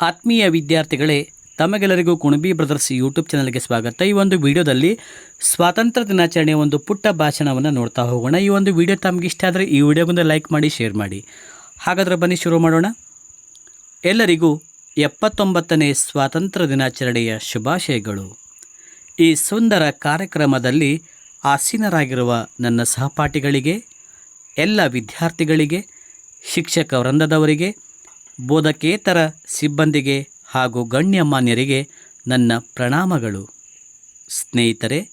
ಆತ್ಮೀಯ ವಿದ್ಯಾರ್ಥಿಗಳೇ, ತಮಗೆಲ್ಲರಿಗೂ ಕುಣಬಿ ಬ್ರದರ್ಸ್ ಯೂಟ್ಯೂಬ್ ಚಾನಲ್ಗೆ ಸ್ವಾಗತ. ಈ ಒಂದು ವಿಡಿಯೋದಲ್ಲಿ ಸ್ವಾತಂತ್ರ್ಯ ದಿನಾಚರಣೆಯ ಒಂದು ಪುಟ್ಟ ಭಾಷಣವನ್ನು ನೋಡ್ತಾ ಹೋಗೋಣ. ಈ ಒಂದು ವಿಡಿಯೋ ತಮಗೆ ಇಷ್ಟ ಆದರೆ ಈ ವಿಡಿಯೋಗೊಂದು ಲೈಕ್ ಮಾಡಿ, ಶೇರ್ ಮಾಡಿ. ಹಾಗಾದರೆ ಬನ್ನಿ ಶುರು ಮಾಡೋಣ. ಎಲ್ಲರಿಗೂ ಎಪ್ಪತ್ತೊಂಬತ್ತನೇ ಸ್ವಾತಂತ್ರ್ಯ ದಿನಾಚರಣೆಯ ಶುಭಾಶಯಗಳು. ಈ ಸುಂದರ ಕಾರ್ಯಕ್ರಮದಲ್ಲಿ ಆಸೀನರಾಗಿರುವ ನನ್ನ ಸಹಪಾಠಿಗಳಿಗೆ, ಎಲ್ಲ ವಿದ್ಯಾರ್ಥಿಗಳಿಗೆ, ಶಿಕ್ಷಕ ವೃಂದದವರಿಗೆ ಬೋಧಕೇತರ ಸಿಬ್ಬಂದಿಗೆ ಹಾಗೂ ಗಣ್ಯಮಾನ್ಯರಿಗೆ ನನ್ನ ಪ್ರಣಾಮಗಳು. ಸ್ನೇಹಿತರೆ,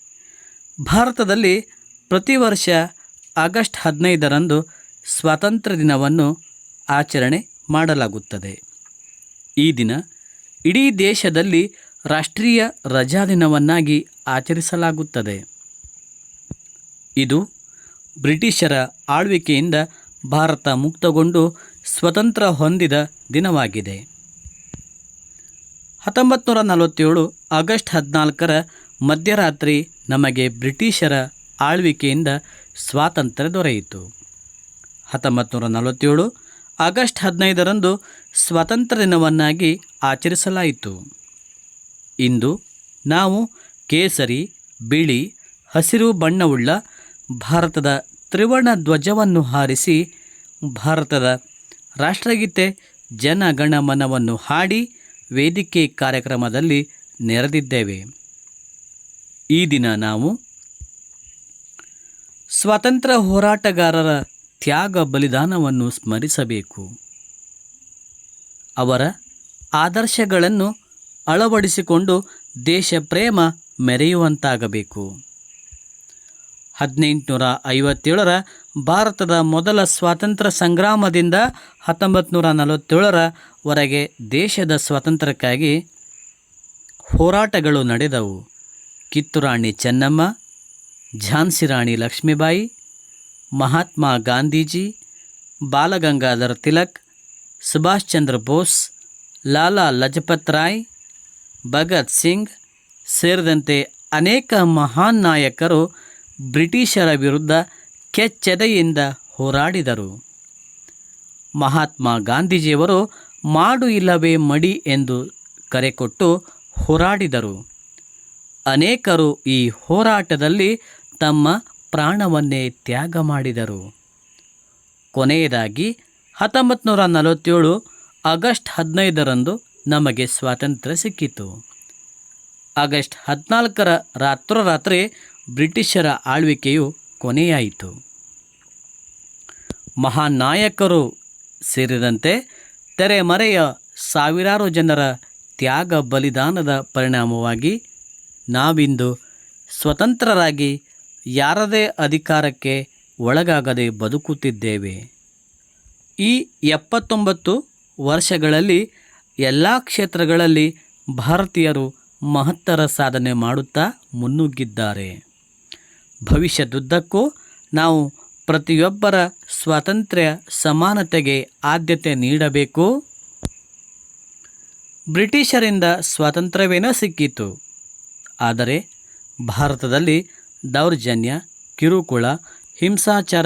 ಭಾರತದಲ್ಲಿ ಪ್ರತಿ ವರ್ಷ ಆಗಸ್ಟ್ ಹದಿನೈದರಂದು ಸ್ವಾತಂತ್ರ್ಯ ದಿನವನ್ನು ಆಚರಣೆ ಮಾಡಲಾಗುತ್ತದೆ. ಈ ದಿನ ಇಡೀ ದೇಶದಲ್ಲಿ ರಾಷ್ಟ್ರೀಯ ರಜಾದಿನವನ್ನಾಗಿ ಆಚರಿಸಲಾಗುತ್ತದೆ. ಇದು ಬ್ರಿಟಿಷರ ಆಳ್ವಿಕೆಯಿಂದ ಭಾರತ ಮುಕ್ತಗೊಂಡು ಸ್ವತಂತ್ರ ಹೊಂದಿದ ದಿನವಾಗಿದೆ. ಹತ್ತೊಂಬತ್ತು ನೂರ ನಲವತ್ತೇಳು ಆಗಸ್ಟ್ ಹದಿನಾಲ್ಕರ ಮಧ್ಯರಾತ್ರಿ ನಮಗೆ ಬ್ರಿಟಿಷರ ಆಳ್ವಿಕೆಯಿಂದ ಸ್ವಾತಂತ್ರ್ಯ ದೊರೆಯಿತು. ಹತ್ತೊಂಬತ್ತು ನೂರ ನಲವತ್ತೇಳು ಆಗಸ್ಟ್ ಹದಿನೈದರಂದು ಸ್ವಾತಂತ್ರ್ಯ ದಿನವನ್ನಾಗಿ ಆಚರಿಸಲಾಯಿತು. ಇಂದು ನಾವು ಕೇಸರಿ, ಬಿಳಿ, ಹಸಿರು ಬಣ್ಣವುಳ್ಳ ಭಾರತದ ತ್ರಿವರ್ಣ ಧ್ವಜವನ್ನು ಹಾರಿಸಿ ಭಾರತದ ರಾಷ್ಟ್ರಗೀತೆ ಜನಗಣಮನವನ್ನು ಹಾಡಿ ವೇದಿಕೆ ಕಾರ್ಯಕ್ರಮದಲ್ಲಿ ನೆರೆದಿದ್ದೇವೆ. ಈ ದಿನ ನಾವು ಸ್ವಾತಂತ್ರ್ಯ ಹೋರಾಟಗಾರರ ತ್ಯಾಗ ಬಲಿದಾನವನ್ನು ಸ್ಮರಿಸಬೇಕು. ಅವರ ಆದರ್ಶಗಳನ್ನು ಅಳವಡಿಸಿಕೊಂಡು ದೇಶ ಪ್ರೇಮ ಮೆರೆಯುವಂತಾಗಬೇಕು. ಹದಿನೆಂಟುನೂರ ಐವತ್ತೇಳರ ಭಾರತದ ಮೊದಲ ಸ್ವಾತಂತ್ರ್ಯ ಸಂಗ್ರಾಮದಿಂದ ಹತ್ತೊಂಬತ್ತು ನೂರ ನಲವತ್ತೇಳರವರೆಗೆ ದೇಶದ ಸ್ವಾತಂತ್ರ್ಯಕ್ಕಾಗಿ ಹೋರಾಟಗಳು ನಡೆದವು. ಕಿತ್ತೂರಾಣಿ ಚೆನ್ನಮ್ಮ ಝಾನ್ಸಿ ರಾಣಿ ಲಕ್ಷ್ಮೀಬಾಯಿ, ಮಹಾತ್ಮ ಗಾಂಧೀಜಿ, ಬಾಲಗಂಗಾಧರ್ ತಿಲಕ್, ಸುಭಾಷ್ ಚಂದ್ರ ಬೋಸ್, ಲಾಲಾ ಲಜಪತ್ ರಾಯ್, ಭಗತ್ ಸಿಂಗ್ ಸೇರಿದಂತೆ ಅನೇಕ ಮಹಾನ್ ನಾಯಕರು ಬ್ರಿಟಿಷರ ವಿರುದ್ಧ ಕೆಚ್ಚೆದೆಯಿಂದ ಹೋರಾಡಿದರು. ಮಹಾತ್ಮ ಗಾಂಧೀಜಿಯವರು ಮಾಡು ಇಲ್ಲವೇ ಮಡಿ ಎಂದು ಕರೆ ಕೊಟ್ಟು ಹೋರಾಡಿದರು. ಅನೇಕರು ಈ ಹೋರಾಟದಲ್ಲಿ ತಮ್ಮ ಪ್ರಾಣವನ್ನೇ ತ್ಯಾಗ ಮಾಡಿದರು. ಕೊನೆಯದಾಗಿ ಹತ್ತೊಂಬತ್ತು ನೂರ ನಲವತ್ತೇಳು ಆಗಸ್ಟ್ ಹದಿನೈದರಂದು ನಮಗೆ ಸ್ವಾತಂತ್ರ್ಯ ಸಿಕ್ಕಿತು. ಆಗಸ್ಟ್ ಹದಿನಾಲ್ಕರ ರಾತ್ರೋರಾತ್ರಿ ಬ್ರಿಟಿಷರ ಆಳ್ವಿಕೆಯು ಕೊನೆಯಾಯಿತು. ಮಹಾನಾಯಕರು ಸೇರಿದಂತೆ ತೆರೆಮರೆಯ ಸಾವಿರಾರು ಜನರ ತ್ಯಾಗ ಬಲಿದಾನದ ಪರಿಣಾಮವಾಗಿ ನಾವಿಂದು ಸ್ವತಂತ್ರರಾಗಿ ಯಾರದೇ ಅಧಿಕಾರಕ್ಕೆ ಒಳಗಾಗದೆ ಬದುಕುತ್ತಿದ್ದೇವೆ. ಈ ಎಪ್ಪತ್ತೊಂಬತ್ತು ವರ್ಷಗಳಲ್ಲಿ ಎಲ್ಲ ಕ್ಷೇತ್ರಗಳಲ್ಲಿ ಭಾರತೀಯರು ಮಹತ್ತರ ಸಾಧನೆ ಮಾಡುತ್ತಾ ಮುನ್ನುಗ್ಗಿದ್ದಾರೆ. ಭವಿಷ್ಯದುದ್ದಕ್ಕೂ ನಾವು ಪ್ರತಿಯೊಬ್ಬರ ಸ್ವಾತಂತ್ರ್ಯ ಸಮಾನತೆಗೆ ಆದ್ಯತೆ ನೀಡಬೇಕು. ಬ್ರಿಟಿಷರಿಂದ ಸ್ವಾತಂತ್ರ್ಯವೇನೋ ಸಿಕ್ಕಿತು. ಆದರೆ ಭಾರತದಲ್ಲಿ ದೌರ್ಜನ್ಯ, ಕಿರುಕುಳ, ಹಿಂಸಾಚಾರ,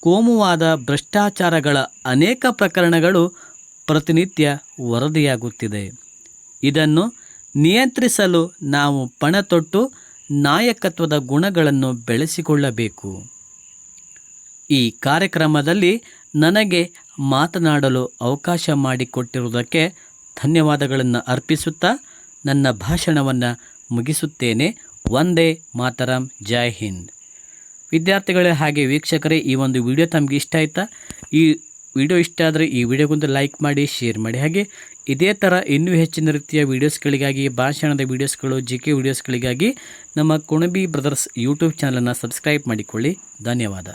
ಕೋಮುವಾದ ಭ್ರಷ್ಟಾಚಾರಗಳ ಅನೇಕ ಪ್ರಕರಣಗಳು ಪ್ರತಿನಿತ್ಯ ವರದಿಯಾಗುತ್ತಿದೆ. ಇದನ್ನು ನಿಯಂತ್ರಿಸಲು ನಾವು ಪಣತೊಟ್ಟು ನಾಯಕತ್ವದ ಗುಣಗಳನ್ನು ಬೆಳೆಸಿಕೊಳ್ಳಬೇಕು. ಈ ಕಾರ್ಯಕ್ರಮದಲ್ಲಿ ನನಗೆ ಮಾತನಾಡಲು ಅವಕಾಶ ಮಾಡಿಕೊಟ್ಟಿರುವುದಕ್ಕೆ ಧನ್ಯವಾದಗಳನ್ನು ಅರ್ಪಿಸುತ್ತಾ ನನ್ನ ಭಾಷಣವನ್ನು ಮುಗಿಸುತ್ತೇನೆ. ಒಂದೇ ಮಾತರಂ, ಜೈ ಹಿಂದ್. ವಿದ್ಯಾರ್ಥಿಗಳೇ ಹಾಗೆ ವೀಕ್ಷಕರೇ, ಈ ಒಂದು ವಿಡಿಯೋ ತಮಗೆ ಇಷ್ಟ ಆಯಿತಾ? ಈ ವಿಡಿಯೋ ಇಷ್ಟ ಆದರೆ ಈ ವಿಡಿಯೋಗೊಂದು ಲೈಕ್ ಮಾಡಿ, ಶೇರ್ ಮಾಡಿ. ಹಾಗೆ ಇದೇ ಥರ ಇನ್ನೂ ಹೆಚ್ಚಿನ ರೀತಿಯ ವೀಡಿಯೋಸ್ಗಳಿಗಾಗಿ ಭಾಷಣದ ವೀಡಿಯೋಸ್ಗಳು ಜಿ ಕೆ ವೀಡಿಯೋಸ್ಗಳಿಗಾಗಿ ನಮ್ಮ ಕುಣಬಿ ಬ್ರದರ್ಸ್ ಯೂಟ್ಯೂಬ್ ಚಾನಲನ್ನು ಸಬ್ಸ್ಕ್ರೈಬ್ ಮಾಡಿಕೊಳ್ಳಿ. ಧನ್ಯವಾದ.